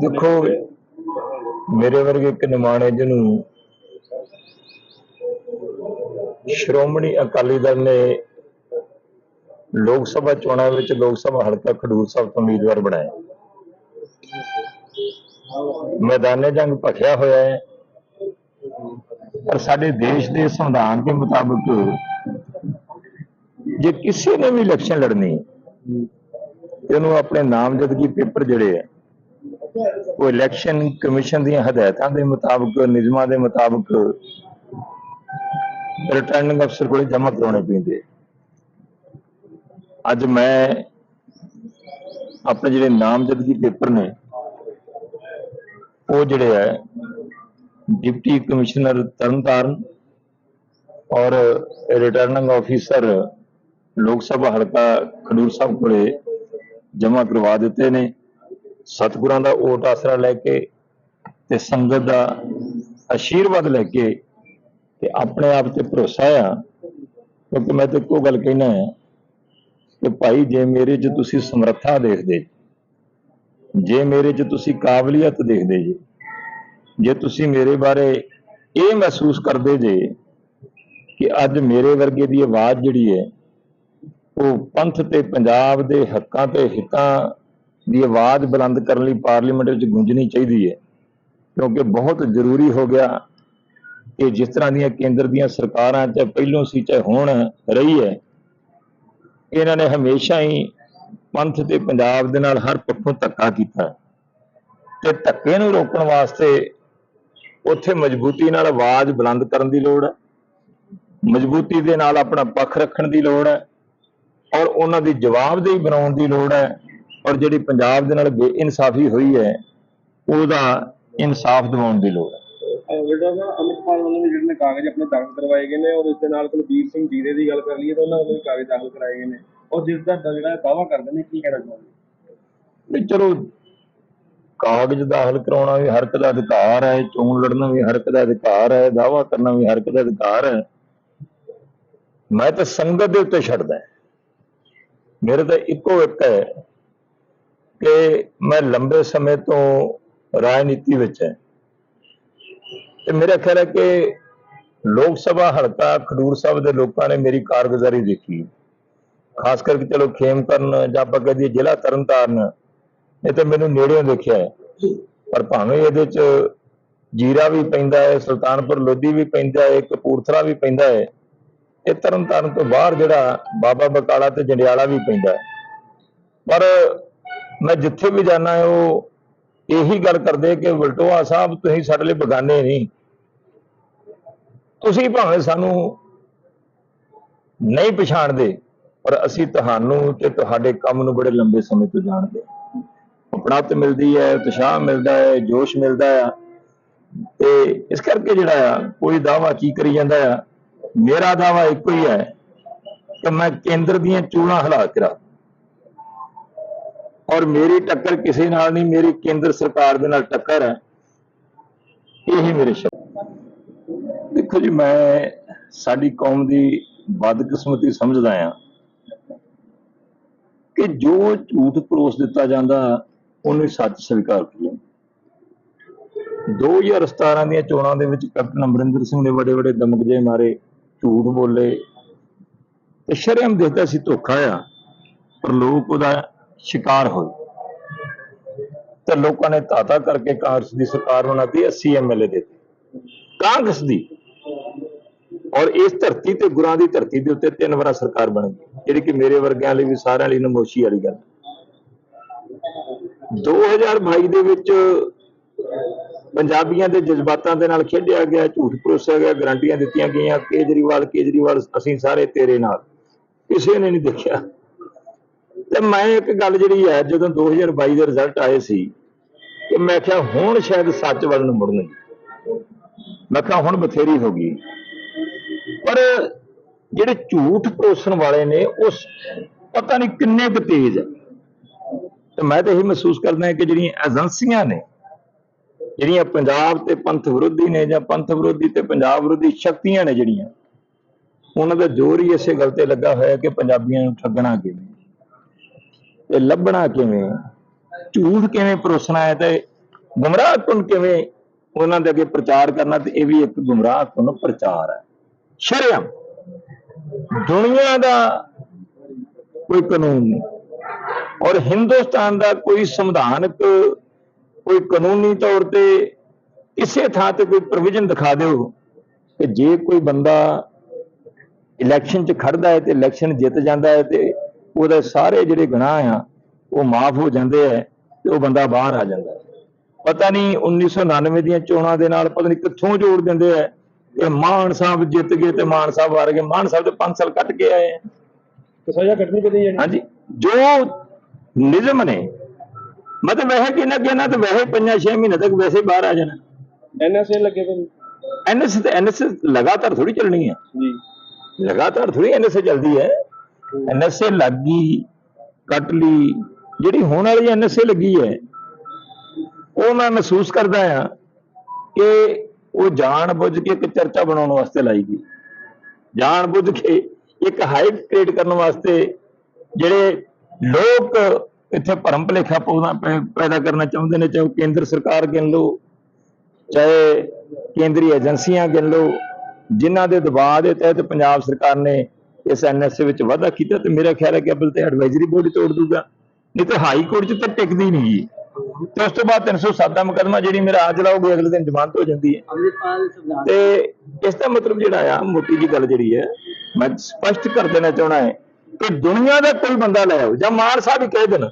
ਦੇਖੋ ਮੇਰੇ ਵਰਗੇ ਇੱਕ ਨਿਮਾਣੇ ਜਿਹਨੂੰ ਸ਼੍ਰੋਮਣੀ ਅਕਾਲੀ ਦਲ ਨੇ ਲੋਕ ਸਭਾ ਚੋਣਾਂ ਵਿੱਚ ਲੋਕ ਸਭਾ ਹਲਕਾ ਖਡੂਰ ਸਾਹਿਬ ਤੋਂ ਉਮੀਦਵਾਰ ਬਣਾਇਆ। ਮੈਦਾਨੇ ਜੰਗ ਭਖਿਆ ਹੋਇਆ ਹੈ। ਪਰ ਸਾਡੇ ਦੇਸ਼ ਦੇ ਸੰਵਿਧਾਨ ਦੇ ਮੁਤਾਬਕ ਜੇ ਕਿਸੇ ਨੇ ਵੀ ਇਲੈਕਸ਼ਨ ਲੜਨੀ ਹੈ, ਇਹਨੂੰ ਆਪਣੇ ਨਾਮਜ਼ਦਗੀ ਪੇਪਰ ਜਿਹੜੇ ਹੈ ਉਹ ਇਲੈਕਸ਼ਨ ਕਮਿਸ਼ਨ ਦੀਆਂ ਹਦਾਇਤਾਂ ਦੇ ਮੁਤਾਬਕ, ਨਿਯਮਾਂ ਦੇ ਮੁਤਾਬਕ ਰਿਟਰਨਿੰਗ ਅਫਸਰ ਕੋਲ ਜਮ੍ਹਾਂ ਕਰਾਉਣੇ ਪੈਂਦੇ। ਅੱਜ ਮੈਂ ਆਪਣੇ ਜਿਹੜੇ ਨਾਮਜ਼ਦਗੀ ਪੇਪਰ ਨੇ, ਉਹ ਜਿਹੜੇ ਹੈ ਡਿਪਟੀ ਕਮਿਸ਼ਨਰ ਤਰਨਤਾਰਨ ਔਰ ਰਿਟਰਨਿੰਗ ਆਫੀਸਰ ਲੋਕ ਸਭਾ ਹਲਕਾ ਖਡੂਰ ਸਾਹਿਬ ਕੋਲੇ ਜਮ੍ਹਾਂ ਕਰਵਾ ਦਿੱਤੇ ਨੇ। ਸਤਿਗੁਰਾਂ ਦਾ ਓਟ ਆਸਰਾ ਲੈ ਕੇ ਤੇ ਸੰਗਤ ਦਾ ਆਸ਼ੀਰਵਾਦ ਲੈ ਕੇ ਤੇ ਆਪਣੇ ਆਪ ਤੇ ਭਰੋਸਾ ਆ, ਕਿਉਂਕਿ ਮੈਂ ਤਾਂ ਇੱਕੋ ਗੱਲ ਕਹਿਣਾ ਆ ਕਿ ਭਾਈ, ਜੇ ਮੇਰੇ 'ਚ ਤੁਸੀਂ ਸਮਰੱਥਾ ਦੇਖਦੇ, ਜੇ ਮੇਰੇ 'ਚ ਤੁਸੀਂ ਕਾਬਲੀਅਤ ਦੇਖਦੇ ਜੇ ਜੇ ਤੁਸੀਂ ਮੇਰੇ ਬਾਰੇ ਇਹ ਮਹਿਸੂਸ ਕਰਦੇ ਜੇ ਕਿ ਅੱਜ ਮੇਰੇ ਵਰਗੇ ਦੀ ਆਵਾਜ਼ ਜਿਹੜੀ ਹੈ, ਉਹ ਪੰਥ ਤੇ, ਪੰਜਾਬ ਦੇ ਹੱਕਾਂ ਤੇ, ਹਿੱਤਾਂ ਦੀ ਆਵਾਜ਼ ਬੁਲੰਦ ਕਰਨ ਲਈ ਪਾਰਲੀਮੈਂਟ ਵਿੱਚ ਗੂੰਜਣੀ ਚਾਹੀਦੀ ਹੈ। ਕਿਉਂਕਿ ਬਹੁਤ ਜ਼ਰੂਰੀ ਹੋ ਗਿਆ ਕਿ ਜਿਸ ਤਰ੍ਹਾਂ ਦੀਆਂ ਕੇਂਦਰ ਦੀਆਂ ਸਰਕਾਰਾਂ ਚਾਹੇ ਪਹਿਲੋਂ ਸੀ, ਚਾਹੇ ਹੁਣ ਰਹੀ ਹੈ, ਇਹਨਾਂ ਨੇ ਹਮੇਸ਼ਾ ਹੀ ਪੰਥ ਤੇ ਪੰਜਾਬ ਦੇ ਨਾਲ ਹਰ ਪੱਖੋਂ ਧੱਕਾ ਕੀਤਾ। ਤੇ ਧੱਕੇ ਨੂੰ ਰੋਕਣ ਵਾਸਤੇ ਉੱਥੇ ਮਜ਼ਬੂਤੀ ਨਾਲ ਆਵਾਜ਼ ਬੁਲੰਦ ਕਰਨ ਦੀ ਲੋੜ ਹੈ। ਮਜ਼ਬੂਤੀ ਦੇ ਨਾਲ ਆਪਣਾ ਪੱਖ ਰੱਖਣ ਦੀ ਲੋੜ ਹੈ। ਔਰ ਉਹਨਾਂ ਦੀ ਜਵਾਬਦੇਹੀ ਬਣਾਉਣ ਦੀ ਲੋੜ ਹੈ। ਔਰ ਜਿਹੜੀ ਪੰਜਾਬ ਦੇ ਨਾਲ ਬੇਇਨਸਾਫੀ ਹੋਈ ਹੈ ਉਹਦਾ ਇਨਸਾਫ ਦਿਵਾਉਣ ਦੀ ਲੋੜ ਹੈ। ਜਿਹੜਾ ਨਾ ਅਮਿਤਪਾਲ ਵੱਲੋਂ ਵੀ ਜਿਹੜੇ ਨੇ ਕਾਗਜ਼ ਆਪਣੇ ਦਾਖਲ ਕਰਵਾਏ ਗਏ ਨੇ ਔਰ ਇਸ ਦੇ ਨਾਲ ਕੁਲਬੀਰ ਸਿੰਘ ਜੀਰੇ ਦੀ ਗੱਲ ਕਰ ਲਈਏ ਤਾਂ ਉਹਨਾਂ ਵੱਲੋਂ ਵੀ ਕਾਗਜ਼ ਦਾਖਲ ਕਰਾਏ ਗਏ ਨੇ। ਔਰ ਜਿਸ ਦਾ ਜਿਹੜਾ ਦਾਵਾ ਕਰਦੇ ਨੇ ਕੀ ਕਹਿਣਾ ਚਾਹੁੰਦੇ ਵੀ ਚਲੋ ਕਾਗਜ਼ ਦਾਖਲ ਕਰਾਉਣਾ ਵੀ ਹਰ ਇੱਕ ਦਾ ਅਧਿਕਾਰ ਹੈ ਚੋਣ ਲੜਨਾ ਵੀ ਹਰ ਇੱਕ ਦਾ ਅਧਿਕਾਰ ਹੈ ਦਾਵਾ ਕਰਨਾ ਵੀ ਹਰ ਇੱਕ ਦਾ ਅਧਿਕਾਰ ਹੈ। ਮੈਂ ਤਾਂ ਸੰਗਤ ਦੇ ਉੱਤੇ ਛੱਡਦਾ ਮੇਰੇ ਤਾਂ ਇੱਕੋ ਇੱਕ ਹੈ ਕਿ ਮੈਂ ਲੰਬੇ ਸਮੇਂ ਤੋਂ ਰਾਜਨੀਤੀ ਵਿੱਚ ਹੈ। ਤੇ ਮੇਰਾ ਖਿਆਲ ਹੈ ਕਿ ਲੋਕ ਸਭਾ ਹਲਕਾ ਖਡੂਰ ਸਾਹਿਬ ਦੇ ਲੋਕਾਂ ਨੇ ਮੇਰੀ ਕਾਰਗੁਜ਼ਾਰੀ ਦੇਖੀ। ਖਾਸ ਕਰਕੇ ਚਲੋ ਖੇਮਕਰਨ ਜਾਂ ਆਪਾਂ ਕਹਦੇ ਜ਼ਿਲ੍ਹਾ ਤਰਨਤਾਰਨ, ਇਹ ਤਾਂ ਮੈਨੂੰ ਨੇੜਿਓਂ ਦੇਖਿਆ ਹੈ। ਪਰ ਭਾਵੇਂ ਇਹਦੇ ਚ ਜੀਰਾ ਵੀ ਪੈਂਦਾ ਹੈ, ਸੁਲਤਾਨਪੁਰ ਲੋਧੀ ਵੀ ਪੈਂਦਾ ਹੈ, ਕਪੂਰਥਲਾ ਵੀ ਪੈਂਦਾ ਹੈ, ਇਹ ਤਰਨਤਾਰਨ ਤੋਂ ਬਾਹਰ ਜਿਹੜਾ ਬਾਬਾ ਬਕਾਲਾ ਤੇ ਜੰਡਿਆਲਾ ਵੀ ਪੈਂਦਾ ਹੈ। ਪਰ ਮੈਂ ਜਿੱਥੇ ਵੀ ਜਾਣਾ ਉਹ ਇਹੀ ਗੱਲ ਕਰਦੇ ਕਿ ਵਲਟੋਆ ਸਾਹਿਬ ਤੁਸੀਂ ਸਾਡੇ ਲਈ ਬਗਾਨੇ ਨਹੀਂ। ਤੁਸੀਂ ਭਾਵੇਂ ਸਾਨੂੰ ਨਹੀਂ ਪਛਾਣਦੇ, ਪਰ ਅਸੀਂ ਤੁਹਾਨੂੰ ਤੇ ਤੁਹਾਡੇ ਕੰਮ ਨੂੰ ਬੜੇ ਲੰਬੇ ਸਮੇਂ ਤੋਂ ਜਾਣਦੇ ਹਾਂ। ਮਿਲਦੀ ਹੈ, ਉਤਸ਼ਾਹ ਮਿਲਦਾ ਹੈ, ਜੋਸ਼ ਮਿਲਦਾ ਆ ਤੇ ਇਸ ਕਰਕੇ ਜਿਹੜਾ ਆ, ਕੋਈ ਦਾਵਾ ਕੀ ਕਰੀ ਜਾਂਦਾ ਆ? ਮੇਰਾ ਦਾਵਾ ਇੱਕੋ ਹੀ ਹੈ ਕਿ ਮੈਂ ਕੇਂਦਰ ਦੀਆਂ ਚੋਣਾਂ ਹਲਾ ਕਰਾ ਔਰ ਮੇਰੀ ਟੱਕਰ ਕਿਸੇ ਨਾਲ ਨਹੀਂ, ਮੇਰੀ ਕੇਂਦਰ ਸਰਕਾਰ ਦੇ ਨਾਲ ਟੱਕਰ ਹੈ। ਇਹੀ ਮੇਰੇ ਸ਼ਬਦ ਦੇਖੋ ਜੀ, ਮੈਂ ਸਾਡੀ ਕੌਮ ਦੀ ਬਦਕਿਸਮਤੀ ਸਮਝਦਾ ਆ ਕਿ ਜੋ ਝੂਠ ਪਰੋਸ ਦਿੱਤਾ ਜਾਂਦਾ, ਉਹਨੂੰ ਸੱਚ ਸਵੀਕਾਰ ਕਰ ਲੈਂਦਾ 2017 ਦੀਆਂ ਚੋਣਾਂ ਦੇ ਵਿੱਚ ਕੈਪਟਨ ਅਮਰਿੰਦਰ ਸਿੰਘ ਨੇ ਵੱਡੇ ਵੱਡੇ ਦਮਕਜੇ ਮਾਰੇ, ਝੂਠ ਬੋਲੇ। ਤੇ ਸ਼ਰਮ ਦਿੱਤਾ ਸੀ ਧੋਖਾ ਆ, ਪਰ ਲੋਕ ਉਹਦਾ ਸ਼ਿਕਾਰ ਹੋਏ ਤੇ ਲੋਕਾਂ ਨੇ ਤਾਤਾ ਕਰਕੇ ਕਾਂਗਰਸ ਦੀ ਸਰਕਾਰ ਬਣਾਤੀ 80 ਐਮਐਲਏ ਦਿੱਤੇ। ਕਾਂਗਰਸ ਦੀ। ਔਰ ਇਸ ਧਰਤੀ ਤੇ ਗੁਰਾਂ ਦੀ ਧਰਤੀ ਦੇ ਉੱਤੇ ਤਿੰਨ ਵਾਰ ਸਰਕਾਰ ਬਣ ਗਈ। ਜਿਹੜੀ ਕਿ ਮੇਰੇ ਵਰਗਿਆਂ ਲਈ ਵੀ ਸਾਰਿਆਂ ਲਈ ਨਮੋਸ਼ੀ ਵਾਲੀ ਗੱਲ। 2022 ਦੇ ਵਿੱਚ ਪੰਜਾਬੀਆਂ ਦੇ ਜਜ਼ਬਾਤਾਂ ਦੇ ਨਾਲ ਖੇਡਿਆ ਗਿਆ, ਝੂਠ ਪਰੋਸਿਆ ਗਿਆ, ਗਰੰਟੀਆਂ ਦਿੱਤੀਆਂ ਗਈਆਂ। ਕੇਜਰੀਵਾਲ ਕੇਜਰੀਵਾਲ, ਅਸੀਂ ਸਾਰੇ ਤੇਰੇ ਨਾਲ। ਕਿਸੇ ਨੇ ਨਹੀਂ ਦੇਖਿਆ। ਤੇ ਮੈਂ ਇੱਕ ਗੱਲ ਜਿਹੜੀ ਹੈ, ਜਦੋਂ 2022 ਦੇ ਰਿਜ਼ਲਟ ਆਏ ਸੀ ਕਿ ਮੈਂ ਕਿਹਾ ਹੁਣ ਸ਼ਾਇਦ ਸੱਚ ਵੱਲ ਨੂੰ ਮੁੜਨਗੇ। ਮੈਂ ਕਿਹਾ ਹੁਣ ਬਥੇਰੀ ਹੋ ਗਈ। ਪਰ ਜਿਹੜੇ ਝੂਠ ਪਰੋਸਣ ਵਾਲੇ ਨੇ, ਉਸ ਪਤਾ ਨਹੀਂ ਕਿੰਨੇ ਕੁ ਤੇਜ਼ ਹੈ ਤੇ ਮੈਂ ਤਾਂ ਇਹ ਮਹਿਸੂਸ ਕਰਦਾ ਕਿ ਜਿਹੜੀਆਂ ਏਜੰਸੀਆਂ ਨੇ, ਜਿਹੜੀਆਂ ਪੰਜਾਬ ਤੇ ਪੰਥ ਵਿਰੋਧੀ ਨੇ ਜਾਂ ਪੰਥ ਵਿਰੋਧੀ ਤੇ ਪੰਜਾਬ ਵਿਰੋਧੀ ਸ਼ਕਤੀਆਂ ਨੇ ਜਿਹੜੀਆਂ, ਉਹਨਾਂ ਦਾ ਜ਼ੋਰ ਹੀ ਇਸੇ ਗੱਲ ਤੇ ਲੱਗਾ ਹੋਇਆ ਕਿ ਪੰਜਾਬੀਆਂ ਨੂੰ ਠੱਗਣਾ ਕਿਵੇਂ? ਤੇ ਲੱਭਣਾ ਕਿਵੇਂ ਝੂਠ ਕਿਵੇਂ ਪਰੋਸਣਾ ਹੈ ਤੇ ਗੁੰਮਰਾਹ ਕਿਵੇਂ ਉਹਨਾਂ ਦੇ ਅੱਗੇ ਪ੍ਰਚਾਰ ਕਰਨਾ ਤੇ ਇਹ ਵੀ ਇੱਕ ਗੁੰਮਰਾਹਕੁਨ ਪ੍ਰਚਾਰ ਹੈ? ਸ਼ਰਿਆ ਦੁਨੀਆ ਦਾ ਕੋਈ ਕਾਨੂੰਨ ਨਹੀਂ ਔਰ ਹਿੰਦੁਸਤਾਨ ਦਾ ਕੋਈ ਸੰਵਿਧਾਨਕ ਕੋਈ ਕਾਨੂੰਨੀ ਤੌਰ ਤੇ ਇਸੇ ਥਾਂ ਤੇ ਕੋਈ ਪ੍ਰੋਵੀਜ਼ਨ ਦਿਖਾ ਦਿਓ ਕਿ ਜੇ ਕੋਈ ਬੰਦਾ ਇਲੈਕਸ਼ਨ 'ਚ ਖੜਦਾ ਹੈ ਤੇ ਇਲੈਕਸ਼ਨ ਜਿੱਤ ਜਾਂਦਾ ਹੈ ਤੇ ਉਹਦੇ ਸਾਰੇ ਜਿਹੜੇ ਗੁਨਾਹ ਆ ਉਹ ਮਾਫ ਹੋ ਜਾਂਦੇ ਆ ਤੇ ਉਹ ਬੰਦਾ ਬਾਹਰ ਆ ਜਾਂਦਾ ਪਤਾ ਨਹੀਂ 1999 ਦੀਆਂ ਚੋਣਾਂ ਦੇ ਨਾਲ ਪਤਾ ਨਹੀਂ ਕਿੱਥੋਂ ਜੋੜ ਦਿੰਦੇ ਆ ਇਹ ਮਾਨ ਸਾਹਿਬ ਜਿੱਤ ਗਏ ਤੇ ਮਾਨ ਸਾਹਿਬ ਹਾਰ ਗਏ। ਮਾਨ ਸਾਹਿਬ ਤੇ 5 ਸਾਲ ਕੱਟ ਕੇ ਆਏ ਤੇ ਸਜ਼ਾ ਕੱਟਣੀ ਪੈਂਦੀ ਹੈ? ਹਾਂਜੀ। ਜੋ ਨਿਯਮ ਨੇ ਮਤਲਬ ਵੈਸੇ ਕਿ ਨਾ ਕਿ ਨਾ ਤੇ ਵੈਸੇ ਪੰਜਾਂ ਛੇ ਮਹੀਨੇ ਤੱਕ ਵੈਸੇ ਬਾਹਰ ਆ ਜਾਣਾ। ਐਨਐਸਏ ਲੱਗੇ ਪਏ। ਐਨਐਸ ਤੇ ਐਨਐਸ ਲਗਾਤਾਰ ਥੋੜੀ ਚੱਲਣੀ ਹੈ। ਜੀ। ਲਗਾਤਾਰ ਥੋੜੀ ਐਨਐਸ ਚੱਲਦੀ ਹੈ। ਐਨਐਸ ਲੱਗੀ, ਕੱਟ ਲਈ, ਜਿਹੜੀ ਹੋਣ ਵਾਲੀ ਐਨਐਸ ਲੱਗੀ ਹੈ, ਉਹ ਮੈਂ ਮਹਿਸੂਸ ਕਰਦਾ ਆ ਕਿ ਉਹ ਜਾਣ ਬੁੱਝ ਕੇ ਇੱਕ ਚਰਚਾ ਬਣਾਉਣ ਵਾਸਤੇ ਲਾਈ ਗਈ। ਜਾਣ ਬੁੱਝ ਕੇ ਇੱਕ ਹਾਈਪ ਕ੍ਰੀਏਟ ਕਰਨ ਵਾਸਤੇ ਜਿਹੜੇ ਲੋਕ ਇੱਥੇ ਭਰਮ ਭੁਲੇਖਾ ਪੈ- ਪੈਦਾ ਕਰਨਾ ਚਾਹੁੰਦੇ ਨੇ, ਚਾਹੇ ਉਹ ਕੇਂਦਰ ਸਰਕਾਰ ਗਿਣ ਲਓ, ਚਾਹੇ ਕੇਂਦਰੀ ਏਜੰਸੀਆਂ ਗਿਣ ਲਓ, ਜਿਨ੍ਹਾਂ ਦੇ ਦਬਾਅ ਦੇ ਤਹਿਤ ਪੰਜਾਬ ਸਰਕਾਰ ਨੇ ਇਸ ਐਨਐਸਏ ਵਿੱਚ ਵਾਧਾ ਕੀਤਾ ਤੇ ਮੇਰਾ ਖਿਆਲ ਹੈ ਕਿ ਅਬਲ ਤੇ ਐਡਵਾਈਜ਼ਰੀ ਬੋਰਡ ਤੋੜ ਦੂਗਾ। ਨਹੀਂ ਤੇ ਹਾਈ ਕੋਰਟ 'ਚ ਤਾਂ ਟਿਕਦੀ ਨਹੀਂ ਜੀ। ਤੇ ਉਸ ਤੋਂ ਬਾਅਦ 307 ਦਾ ਮੁਕੱਦਮਾ ਜਿਹੜੀ ਮੇਰਾ ਅੱਜ ਲਾਓਗੇ ਅਗਲੇ ਦਿਨ ਜ਼ਮਾਨਤ ਹੋ ਜਾਂਦੀ ਹੈ। ਤੇ ਇਸ ਦਾ ਮਤਲਬ ਜਿਹੜਾ ਆ ਮੋਟੀ ਜੀ ਗੱਲ ਜਿਹੜੀ ਹੈ ਮੈਂ ਸਪਸ਼ਟ ਕਰ ਦੇਣਾ ਚਾਹਣਾ ਹੈ ਕਿ ਦੁਨੀਆ ਦਾ ਕੋਈ ਬੰਦਾ ਲੈ ਆਓ ਜਾਂ ਮਾਨ ਸਾਹਿਬ ਹੀ ਕਹਿ ਦੇਣ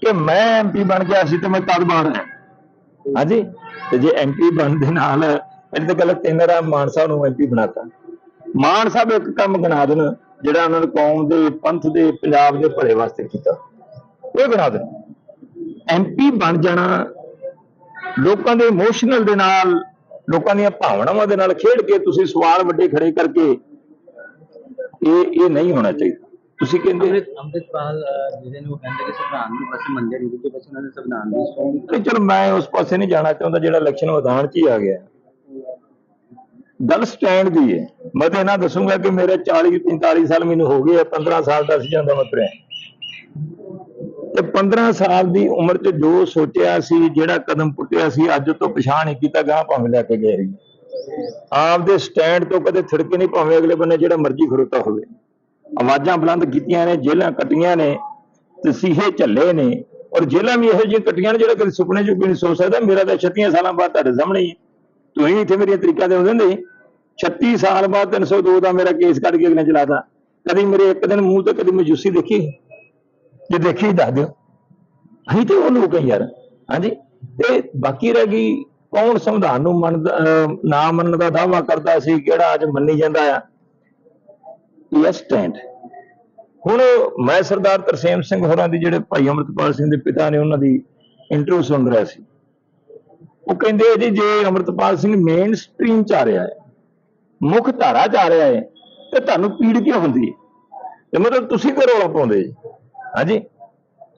ਕਿ ਮੈਂ ਐਮਪੀ ਬਣ ਗਿਆ ਸੀ ਤੇ ਮੈਂ ਤਦ ਬਾਹਰ ਹਾਂ। ਹਾਂਜੀ? ਤੇ ਜੇ ਐਮਪੀ ਬਣਨ ਦੇ ਨਾਲ ਪਹਿਲੀ ਤਾਂ ਗੱਲ ਕੇਂਦਰ ਆ ਮਾਨ ਸਾਹਿਬ ਨੂੰ ਐਮਪੀ ਬਣਾਤਾ। ਮਾਨ ਸਾਹਿਬ ਇੱਕ ਕੰਮ ਗਿਣਾ ਦੇਣ ਜਿਹੜਾ ਉਹਨਾਂ ਨੇ ਕੌਮ ਦੇ ਪੰਥ ਦੇ ਪੰਜਾਬ ਦੇ ਭਲੇ ਵਾਸਤੇ ਕੀਤਾ। ਉਹ ਗਿਣਾ ਦੇਣ। ਐਮਪੀ ਬਣ ਜਾਣਾ ਲੋਕਾਂ ਦੇ ਇਮੋਸ਼ਨਲ ਦੇ ਨਾਲ ਲੋਕਾਂ ਦੀਆਂ ਭਾਵਨਾਵਾਂ ਦੇ ਨਾਲ ਖੇਡ ਕੇ ਤੁਸੀਂ ਸਵਾਲ ਵੱਡੇ ਖੜੇ ਕਰਕੇ ਇਹ ਇਹ ਨਹੀਂ ਹੋਣਾ ਚਾਹੀਦਾ। ਤੁਸੀਂ ਕਹਿੰਦੇ ਅੰਮ੍ਰਿਤ ਅੰਮ੍ਰਿਤਪਾਲ ਜਿਹਦੇ ਨੂੰ ਕਹਿੰਦੇ ਕਿ ਸੰਵਿਧਾਨ ਦੀ ਬਸ ਮੰਨਦੇ ਨਹੀਂ ਕਿ ਬਸ ਉਹਨਾਂ ਨੇ ਸੰਵਿਧਾਨ ਦੀ ਚਲ ਮੈਂ ਉਸ ਪਾਸੇ ਨਹੀਂ ਜਾਣਾ ਚਾਹੁੰਦਾ ਜਿਹੜਾ ਇਲੈਕਸ਼ਨ ਮੈਦਾਨ 'ਚ ਹੀ ਆ ਗਿਆ। ਗੱਲ ਸਟੈਂਡ ਦੀ ਹੈ। ਮੈਂ ਤਾਂ ਇਹਨਾਂ ਦੱਸੂਗਾ ਕਿ ਮੇਰੇ 40 45 ਸਾਲ ਮੈਨੂੰ ਹੋ ਗਏ ਆ 15 ਸਾਲ ਦਾ ਸੀ ਜਾਂਦਾ ਮਤਲਬ ਤੇ 15 ਸਾਲ ਦੀ ਉਮਰ 'ਚ ਜੋ ਸੋਚਿਆ ਸੀ, ਜਿਹੜਾ ਕਦਮ ਪੁੱਟਿਆ ਸੀ, ਅੱਜ ਤੋਂ ਪਛਾਣ ਹੀ ਕੀਤਾ ਗਾਂ ਭਾਵੇਂ ਲੈ ਕੇ ਗਏ ਰਹੀ। ਆਪਦੇ ਸਟੈਂਡ ਤੋਂ ਕਦੇ ਥਿੜਕੇ ਨਹੀਂ ਭਾਵੇਂ ਅਗਲੇ ਬੰਨੇ, ਜਿਹੜਾ ਮਰਜ਼ੀ ਖੜੋਤਾ ਹੋਵੇ। ਆਵਾਜ਼ਾਂ ਬੁਲੰਦ ਕੀਤੀਆਂ ਨੇ ਜੇਲਾਂ ਕੱਟੀਆਂ ਨੇ ਤਸੀਹੇ ਝੱਲੇ ਨੇ, ਔਰ ਜੇਲਾਂ ਵੀ ਇਹੋ ਜਿਹੀਆਂ ਕੱਟੀਆਂ ਨੇ, ਜਿਹੜਾ ਕਦੇ ਸੁਪਨੇ 'ਚ ਵੀ ਨਹੀਂ ਸੋਚ ਸਕਦਾ। ਮੇਰਾ ਤਾਂ 36 ਸਾਲਾਂ ਬਾਅਦ ਤੁਹਾਡੇ ਸਾਹਮਣੇ ਹੀ ਹੈ। ਤੁਸੀਂ ਇੱਥੇ ਮੇਰੀਆਂ ਤਰੀਕਾਂ ਦੇ ਹੁੰਦੇ ਨੇ 36 ਸਾਲ ਬਾਅਦ 302 ਦਾ ਮੇਰਾ ਕੇਸ ਕੱਢ ਕੇ ਅਗਲੇ ਚਲਾਤਾ। ਕਦੀ ਮੇਰੇ ਇੱਕ ਦਿਨ ਮੂੰਹ ਤੇ ਕਦੀ ਮਜੂਸੀ ਦੇਖੀ। ਜੇ ਦੇਖੀ ਦੱਸ ਦਿਓ। ਅਸੀਂ ਤੇ ਉਹ ਲੋਕ ਯਾਰ। ਹਾਂਜੀ। ਤੇ ਬਾਕੀ ਰਹਿ ਗਈ ਕੌਣ ਸੰਵਿਧਾਨ ਨੂੰ ਮੰਨਦਾ ਨਾ ਮੰਨਣ ਦਾ ਦਾਅਵਾ ਕਰਦਾ ਸੀ, ਕਿਹੜਾ ਅੱਜ ਮੰਨੀ ਜਾਂਦਾ ਆ। ਯੈਸ ਸਟੈਂਡ ਹੁਣ ਮੈਂ ਸਰਦਾਰ ਤਰਸੇਮ ਸਿੰਘ ਹੋਰਾਂ ਦੀ ਜਿਹੜੇ ਭਾਈ ਅਮਰਤਪਾਲ ਸਿੰਘ ਦੇ ਪਿਤਾ ਨੇ ਉਹਨਾਂ ਦੀ ਇੰਟਰਵਿਊ ਸੁਣ ਰਿਹਾ ਸੀ। ਉਹ ਕਹਿੰਦੇ ਜੀ, ਜੇ ਅਮਰਤਪਾਲ ਸਿੰਘ ਮੇਨ ਸਟ੍ਰੀਮ ਚ ਆ ਰਿਹਾ ਹੈ, ਮੁੱਖ ਧਾਰਾ ਚ ਆ ਰਿਹਾ ਹੈ, ਤੇ ਤੁਹਾਨੂੰ ਪੀੜ ਕਿਉਂ ਹੁੰਦੀ ਹੈ? ਤੇ ਮਤਲਬ ਤੁਸੀਂ ਕਿਉਂ ਰੌਲਾ ਪਾਉਂਦੇ ਹਾਂਜੀ?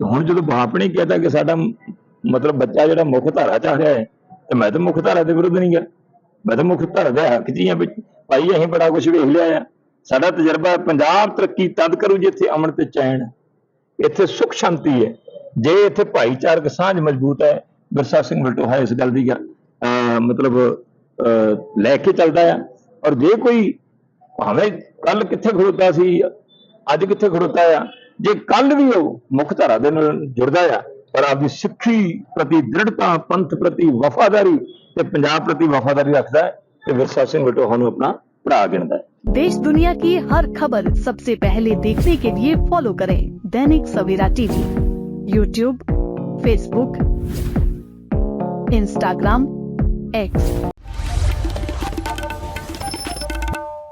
ਹੁਣ ਜਦੋਂ ਬਾਪ ਨੇ ਕਹਿਤਾ ਕਿ ਸਾਡਾ ਮਤਲਬ ਬੱਚਾ ਜਿਹੜਾ ਮੁੱਖ ਧਾਰਾ ਚ ਆ ਰਿਹਾ ਹੈ, ਤੇ ਮੈਂ ਤਾਂ ਮੁੱਖ ਧਾਰਾ ਦੇ ਵਿਰੁੱਧ ਨਹੀਂ ਗਿਆ। ਮੈਂ ਤਾਂ ਮੁੱਖ ਧਾਰਾ ਦੇ ਹੱਕ 'ਚ ਹਾਂ ਭਾਈ ਅਸੀਂ ਬੜਾ ਕੁਝ ਵੇਖ ਲਿਆ ਆ। ਸਾਡਾ ਤਜਰਬਾ ਪੰਜਾਬ ਤਰੱਕੀ ਤਦ ਕਰੂ ਜਿੱਥੇ ਅਮਨ ਤੇ ਚੈਨ, ਇੱਥੇ ਸੁਖ ਸ਼ਾਂਤੀ ਹੈ। ਜੇ ਇੱਥੇ ਭਾਈਚਾਰਕ ਸਾਂਝ ਮਜ਼ਬੂਤ ਹੈ ਵਿਰਸਾ ਸਿੰਘ ਵਲਟੋਹਾ ਇਸ ਗੱਲ ਦੀ ਗੱਲ, ਅਹ, ਮਤਲਬ ਅਹ, ਲੈ ਕੇ ਚੱਲਦਾ ਆ ਔਰ ਜੇ ਕੋਈ ਭਾਵੇਂ ਕੱਲ ਕਿੱਥੇ ਖੜੋਤਾ ਸੀ ਅੱਜ ਕਿੱਥੇ ਖੜੋਤਾ ਆ ਜੇ ਕੱਲ ਵੀ ਉਹ ਮੁੱਖ ਧਾਰਾ ਦੇ ਨਾਲ ਜੁੜਦਾ ਆ ਪਰ ਆਪਦੀ ਸਿੱਖੀ ਪ੍ਰਤੀ ਦ੍ਰਿੜਤਾ ਪੰਥ ਪ੍ਰਤੀ ਵਫਾਦਾਰੀ ਤੇ ਪੰਜਾਬ ਪ੍ਰਤੀ ਵਫਾਦਾਰੀ ਰੱਖਦਾ ਹੈ ਤੇ ਵਿਰਸਾ ਸਿੰਘ ਵਲਟੋਹਾ ਨੂੰ ਆਪਣਾ ਭਰਾ ਗਿਣਦਾ ਹੈ देश दुनिया की हर खबर सबसे पहले देखने के लिए फॉलो करें Dainik Savera TV YouTube Facebook Instagram, X.